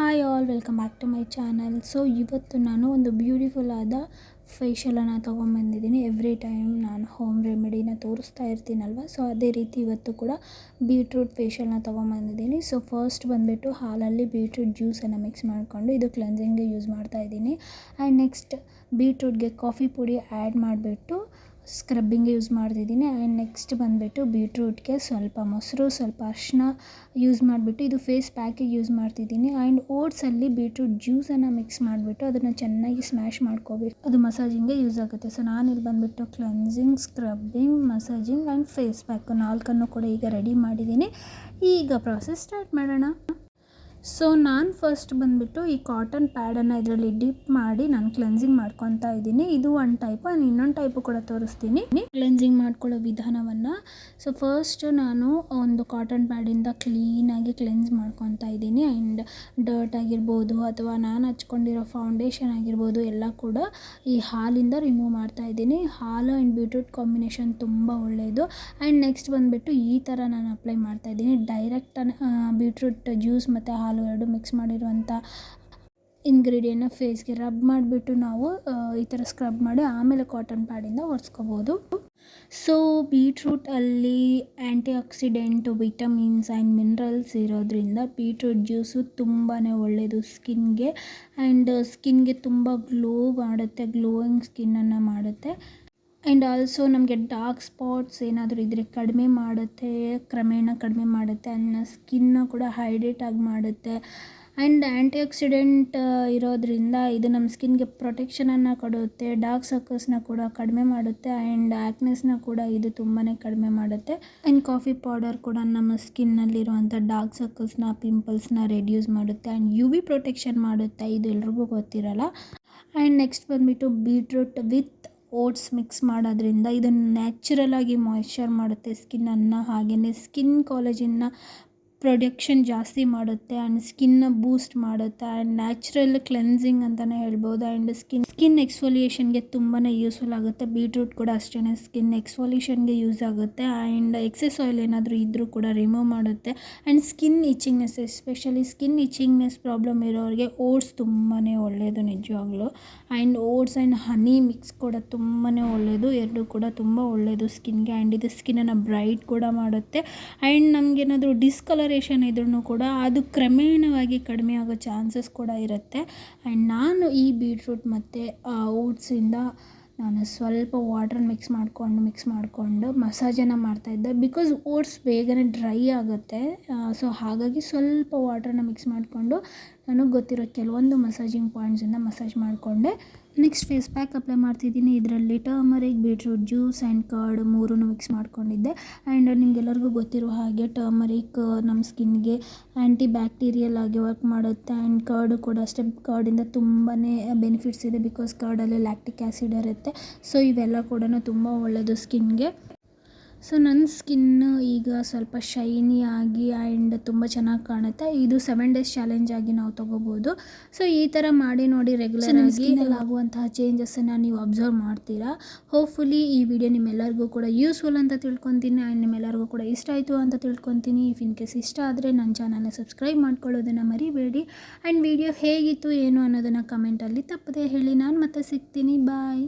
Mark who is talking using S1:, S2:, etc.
S1: Hi all welcome back to my channel so ಇವತ್ತು ನಾನು ಒಂದು ಬ್ಯೂಟಿಫುಲ್ ಆದ ಫೇಶಿಯಲನ್ನು ತೊಗೊಂಬಂದಿದ್ದೀನಿ ಎವ್ರಿ ಟೈಮ್ ನಾನು ಹೋಮ್ ರೆಮಿಡಿನ ತೋರಿಸ್ತಾ ಇರ್ತೀನಲ್ವ? ಸೊ ಅದೇ ರೀತಿ ಇವತ್ತು ಕೂಡ ಬೀಟ್ರೂಟ್ ಫೇಶಿಯಲ್ನ ತೊಗೊಂಬಂದಿದ್ದೀನಿ ಸೊ ಫಸ್ಟ್ ಬಂದುಬಿಟ್ಟು ಹಾಲಲ್ಲಿ ಬೀಟ್ರೂಟ್ ಜ್ಯೂಸನ್ನು ಮಿಕ್ಸ್ ಮಾಡಿಕೊಂಡು ಇದು ಕ್ಲೆನ್ಸಿಂಗ್ಗೆ ಯೂಸ್ ಮಾಡ್ತಾ ಇದ್ದೀನಿ. ಆ್ಯಂಡ್ ನೆಕ್ಸ್ಟ್ ಬೀಟ್ರೂಟ್ಗೆ ಕಾಫಿ ಪುಡಿ ಆ್ಯಡ್ ಮಾಡಿಬಿಟ್ಟು ಸ್ಕ್ರಬ್ಬಿಂಗ್ಗೆ ಯೂಸ್ ಮಾಡ್ತಿದ್ದೀನಿ. ಆ್ಯಂಡ್ ನೆಕ್ಸ್ಟ್ ಬಂದುಬಿಟ್ಟು ಬೀಟ್ರೂಟ್ಗೆ ಸ್ವಲ್ಪ ಮೊಸರು, ಸ್ವಲ್ಪ ಅರಿಶಿನ ಯೂಸ್ ಮಾಡಿಬಿಟ್ಟು ಇದು ಫೇಸ್ ಪ್ಯಾಕಿಗೆ ಯೂಸ್ ಮಾಡ್ತಿದ್ದೀನಿ. ಆ್ಯಂಡ್ ಓಟ್ಸಲ್ಲಿ ಬೀಟ್ರೂಟ್ ಜ್ಯೂಸನ್ನು ಮಿಕ್ಸ್ ಮಾಡಿಬಿಟ್ಟು ಅದನ್ನು ಚೆನ್ನಾಗಿ ಸ್ಮ್ಯಾಶ್ ಮಾಡ್ಕೋಬೇಕು. ಅದು ಮಸಾಜಿಂಗ್ಗೆ ಯೂಸ್ ಆಗುತ್ತೆ. ಸೊ ನಾನು ಇಲ್ಲಿ ಬಂದುಬಿಟ್ಟು cleansing scrubbing massaging and face pack ನಾಲ್ಕನ್ನು ಕೂಡ ಈಗ ರೆಡಿ ಮಾಡಿದ್ದೀನಿ. ಈಗ ಪ್ರಾಸೆಸ್ ಸ್ಟಾರ್ಟ್ ಮಾಡೋಣ. ಸೊ ನಾನು ಫಸ್ಟ್ ಬಂದುಬಿಟ್ಟು ಈ ಕಾಟನ್ ಪ್ಯಾಡನ್ನು ಇದರಲ್ಲಿ ಡಿಪ್ ಮಾಡಿ ನಾನು ಕ್ಲೆನ್ಸಿಂಗ್ ಮಾಡ್ಕೊತಾ ಇದ್ದೀನಿ. ಇದು ಒನ್ ಟೈಪ್ ನಾನು ಇನ್ನೊಂದು ಟೈಪು ಕೂಡ ತೋರಿಸ್ತೀನಿ. ಕ್ಲೆನ್ಸಿಂಗ್ ಮಾಡ್ಕೊಳ್ಳೋ ವಿಧಾನವನ್ನು. ಸೊ ಫಸ್ಟ್ ನಾನು ಒಂದು ಕಾಟನ್ ಪ್ಯಾಡಿಂದ ಕ್ಲೀನಾಗಿ ಕ್ಲೆನ್ಸ್ ಮಾಡ್ಕೊತಾ ಇದ್ದೀನಿ. ಆ್ಯಂಡ್ ಡರ್ಟ್ ಆಗಿರ್ಬೋದು ಅಥವಾ ನಾನು ಹಚ್ಕೊಂಡಿರೋ ಫೌಂಡೇಶನ್ ಆಗಿರ್ಬೋದು ಎಲ್ಲ ಕೂಡ ಈ ಹಾಲಿಂದ ರಿಮೂವ್ ಮಾಡ್ತಾ ಇದ್ದೀನಿ. ಹಾಲು ಆ್ಯಂಡ್ ಬ್ಯೂಟ್ರೂಟ್ ಕಾಂಬಿನೇಷನ್ ತುಂಬ ಒಳ್ಳೆಯದು ಆ್ಯಂಡ್ ನೆಕ್ಸ್ಟ್ ಬಂದುಬಿಟ್ಟು ಈ ಥರ ನಾನು ಅಪ್ಲೈ ಮಾಡ್ತಾ ಇದ್ದೀನಿ. ಡೈರೆಕ್ಟ್ ಬ್ಯೂಟ್ರೂಟ್ ಜ್ಯೂಸ್ ಮತ್ತು ಹಾಲು ಎರಡು ಮಿಕ್ಸ್ ಮಾಡಿರುವಂಥ ಇಂಗ್ರೀಡಿಯನ್ನ ಫೇಸ್ಗೆ ರಬ್ ಮಾಡಿಬಿಟ್ಟು ನಾವು ಈ ಥರ ಸ್ಕ್ರಬ್ ಮಾಡಿ ಆಮೇಲೆ ಕಾಟನ್ ಪ್ಯಾಡಿಂದ ಒರೆಸ್ಕೋಬೋದು. ಸೊ ಬೀಟ್ರೂಟಲ್ಲಿ antioxidant vitamins and minerals ಇರೋದ್ರಿಂದ ಬೀಟ್ರೂಟ್ ಜ್ಯೂಸು ತುಂಬಾ ಒಳ್ಳೆಯದು ಸ್ಕಿನ್ಗೆ ಆ್ಯಂಡ್ ಸ್ಕಿನ್ಗೆ ತುಂಬ ಗ್ಲೋ ಮಾಡುತ್ತೆ ಗ್ಲೋಯಿಂಗ್ ಸ್ಕಿನ್ನನ್ನು ಮಾಡುತ್ತೆ. ಆ್ಯಂಡ್ ಆಲ್ಸೋ ನಮಗೆ ಡಾರ್ಕ್ ಸ್ಪಾಟ್ಸ್ ಏನಾದರೂ ಇದ್ದರೆ ಕಡಿಮೆ ಮಾಡುತ್ತೆ, ಕ್ರಮೇಣ ಕಡಿಮೆ ಮಾಡುತ್ತೆ ಆ್ಯಂಡ್ ಸ್ಕಿನ್ನ ಕೂಡ ಹೈಡ್ರೇಟ್ ಆಗಿ ಮಾಡುತ್ತೆ. ಆ್ಯಂಡ್ ಆ್ಯಂಟಿ ಆಕ್ಸಿಡೆಂಟ್ ಇರೋದರಿಂದ ಇದು ನಮ್ಮ ಸ್ಕಿನ್ಗೆ ಪ್ರೊಟೆಕ್ಷನನ್ನು ಕೊಡುತ್ತೆ ಡಾರ್ಕ್ ಸರ್ಕಲ್ಸ್ನ ಕೂಡ ಕಡಿಮೆ ಮಾಡುತ್ತೆ ಆ್ಯಂಡ್ ಆ್ಯಕ್ನೆಸ್ನ ಕೂಡ ಇದು ತುಂಬಾ ಕಡಿಮೆ ಮಾಡುತ್ತೆ. ಆ್ಯಂಡ್ ಕಾಫಿ ಪೌಡರ್ ಕೂಡ ನಮ್ಮ ಸ್ಕಿನ್ನಲ್ಲಿರುವಂಥ ಡಾರ್ಕ್ ಸರ್ಕಲ್ಸ್ನ ಪಿಂಪಲ್ಸ್ನ ರೆಡ್ಯೂಸ್ ಮಾಡುತ್ತೆ ಆ್ಯಂಡ್ ಯು ವಿ ಪ್ರೊಟೆಕ್ಷನ್ ಮಾಡುತ್ತೆ, ಇದು ಎಲ್ರಿಗೂ ಗೊತ್ತಿರಲ್ಲ. ಆ್ಯಂಡ್ ನೆಕ್ಸ್ಟ್ ಬಂದುಬಿಟ್ಟು ಬೀಟ್ರೂಟ್ ವಿತ್ ಓಟ್ಸ್ ಮಿಕ್ಸ್ ಮಾಡೋದ್ರಿಂದ ಇದನ್ನು ನ್ಯಾಚುರಲ್ ಆಗಿ ಮಾಯ್ಶ್ಚರ್ ಮಾಡುತ್ತೆ ಸ್ಕಿನ್ನನ್ನು ಹಾಗೆಯೇ ಸ್ಕಿನ್ ಕಾಲೇಜಿನ ಪ್ರೊಡಕ್ಷನ್ ಜಾಸ್ತಿ ಮಾಡುತ್ತೆ ಆ್ಯಂಡ್ ಸ್ಕಿನ್ನ ಬೂಸ್ಟ್ ಮಾಡುತ್ತೆ ಆ್ಯಂಡ್ ನ್ಯಾಚುರಲ್ ಕ್ಲೆನ್ಸಿಂಗ್ ಅಂತಲೇ ಹೇಳ್ಬೋದು ಆ್ಯಂಡ್ ಸ್ಕಿನ್ ಸ್ಕಿನ್ ಎಕ್ಸ್ಫೋಲಿಯೇಷನ್ಗೆ ತುಂಬಾ ಯೂಸ್ಫುಲ್ ಆಗುತ್ತೆ. ಬೀಟ್ರೂಟ್ ಕೂಡ ಅಷ್ಟೇ ಸ್ಕಿನ್ ಎಕ್ಸ್ಫೋಲಿಯೇಷನ್ಗೆ ಯೂಸ್ ಆಗುತ್ತೆ ಆ್ಯಂಡ್ ಎಕ್ಸಸ್ ಆಯಿಲ್ ಏನಾದರೂ ಇದ್ದರೂ ಕೂಡ ರಿಮೂವ್ ಮಾಡುತ್ತೆ and skin itchingness especially skin itchingness problem ಇರೋರಿಗೆ ಓಟ್ಸ್ ತುಂಬಾ ಒಳ್ಳೆಯದು ನಿಜವಾಗ್ಲೂ and oats and honey mix ಕೂಡ ತುಂಬಾ ಒಳ್ಳೆಯದು ಎರಡೂ ಕೂಡ ತುಂಬ ಒಳ್ಳೆಯದು ಸ್ಕಿನ್ಗೆ ಆ್ಯಂಡ್ ಇದು ಸ್ಕಿನ್ನನ್ನು ಬ್ರೈಟ್ ಕೂಡ ಮಾಡುತ್ತೆ. ಆ್ಯಂಡ್ ನಮಗೇನಾದರೂ ಡಿಸ್ಕಲರ್ ಡಿಸ್ಕಲರೇಷನ್ ಇದ್ರೂ ಕೂಡ ಅದು ಕ್ರಮೇಣವಾಗಿ ಕಡಿಮೆ ಆಗೋ ಚಾನ್ಸಸ್ ಕೂಡ ಇರುತ್ತೆ. ಆ್ಯಂಡ್ ನಾನು ಈ ಬೀಟ್ರೂಟ್ ಮತ್ತು ಓಟ್ಸಿಂದ ನಾನು ಸ್ವಲ್ಪ ವಾಟ್ರ್ ಮಿಕ್ಸ್ ಮಾಡಿಕೊಂಡು ಮಿಕ್ಸ್ ಮಾಡಿಕೊಂಡು ಮಸಾಜನ್ನು ಮಾಡ್ತಾಯಿದ್ದೆ ಬಿಕಾಸ್ ಓಟ್ಸ್ ಬೇಗನೆ ಡ್ರೈ ಆಗುತ್ತೆ ಸೊ ಹಾಗಾಗಿ ಸ್ವಲ್ಪ ವಾಟ್ರನ್ನ ಮಿಕ್ಸ್ ಮಾಡಿಕೊಂಡು ನನಗೆ ಗೊತ್ತಿರೋ ಕೆಲವೊಂದು ಮಸಾಜಿಂಗ್ ಪಾಯಿಂಟ್ಸಿಂದ ಮಸಾಜ್ ಮಾಡಿಕೊಂಡೆ. ನೆಕ್ಸ್ಟ್ ಫೇಸ್ ಪ್ಯಾಕ್ ಅಪ್ಲೈ ಮಾಡ್ತಿದ್ದೀನಿ. ಇದರಲ್ಲಿ turmeric beetroot juice and curd ಮೂರೂ ಮಿಕ್ಸ್ ಮಾಡ್ಕೊಂಡಿದ್ದೆ. ಆ್ಯಂಡ್ ನಿಮಗೆಲ್ಲರಿಗೂ ಗೊತ್ತಿರೋ ಹಾಗೆ ಟರ್ಮರಿಕ್ ನಮ್ಮ ಸ್ಕಿನ್ಗೆ ಆ್ಯಂಟಿ ಬ್ಯಾಕ್ಟೀರಿಯಲ್ ಆಗಿ ವರ್ಕ್ ಮಾಡುತ್ತೆ. ಆ್ಯಂಡ್ ಕರ್ಡ್ ಕೂಡ ಅಷ್ಟೇ. ಕರ್ಡಿಂದ ತುಂಬಾ ಬೆನಿಫಿಟ್ಸ್ ಇದೆ ಬಿಕಾಸ್ ಕರ್ಡಲ್ಲಿ ಲ್ಯಾಕ್ಟಿಕ್ ಆ್ಯಸಿಡ್ ಇರುತ್ತೆ. ಸೊ ಇವೆಲ್ಲ ಕೂಡ ತುಂಬ ಒಳ್ಳೆಯದು ಸ್ಕಿನ್ಗೆ ಸೊ ನನ್ನ ಸ್ಕಿನ್ ಈಗ ಸ್ವಲ್ಪ ಶೈನಿ ಆಗಿ ಆ್ಯಂಡ್ ತುಂಬ ಚೆನ್ನಾಗಿ ಕಾಣುತ್ತೆ. ಇದು ಸೆವೆನ್ ಡೇಸ್ ಚಾಲೆಂಜ್ ಆಗಿ ನಾವು ತೊಗೋಬೋದು. ಸೊ ಈ ಥರ ಮಾಡಿ ನೋಡಿ ರೆಗ್ಯುಲರ್ ಸ್ಕಿನ್ನಲ್ಲಿ ಆಗುವಂತಹ ಚೇಂಜಸ್ಸನ್ನು ನೀವು ಅಬ್ಸರ್ವ್ ಮಾಡ್ತೀರಾ? ಹೋಪ್ಫುಲಿ ಈ ವಿಡಿಯೋ ನಿಮ್ಮೆಲ್ಲರಿಗೂ ಕೂಡ ಯೂಸ್ಫುಲ್ ಅಂತ ತಿಳ್ಕೊತೀನಿ ಆ್ಯಂಡ್ ನಿಮ್ಮೆಲ್ಲರಿಗೂ ಕೂಡ ಇಷ್ಟ ಆಯಿತು ಅಂತ ತಿಳ್ಕೊತೀನಿ. ಇಫ್ ಇನ್ ಕೇಸ್ ಇಷ್ಟ ಆದರೆ ನನ್ನ ಚಾನಲ್ನ ಸಬ್ಸ್ಕ್ರೈಬ್ ಮಾಡ್ಕೊಳ್ಳೋದನ್ನು ಮರಿಬೇಡಿ. ಆ್ಯಂಡ್ ವಿಡಿಯೋ ಹೇಗಿತ್ತು ಏನು ಅನ್ನೋದನ್ನು ಕಮೆಂಟಲ್ಲಿ ತಪ್ಪದೆ ಹೇಳಿ. ನಾನು ಮತ್ತೆ ಸಿಗ್ತೀನಿ. ಬಾಯ್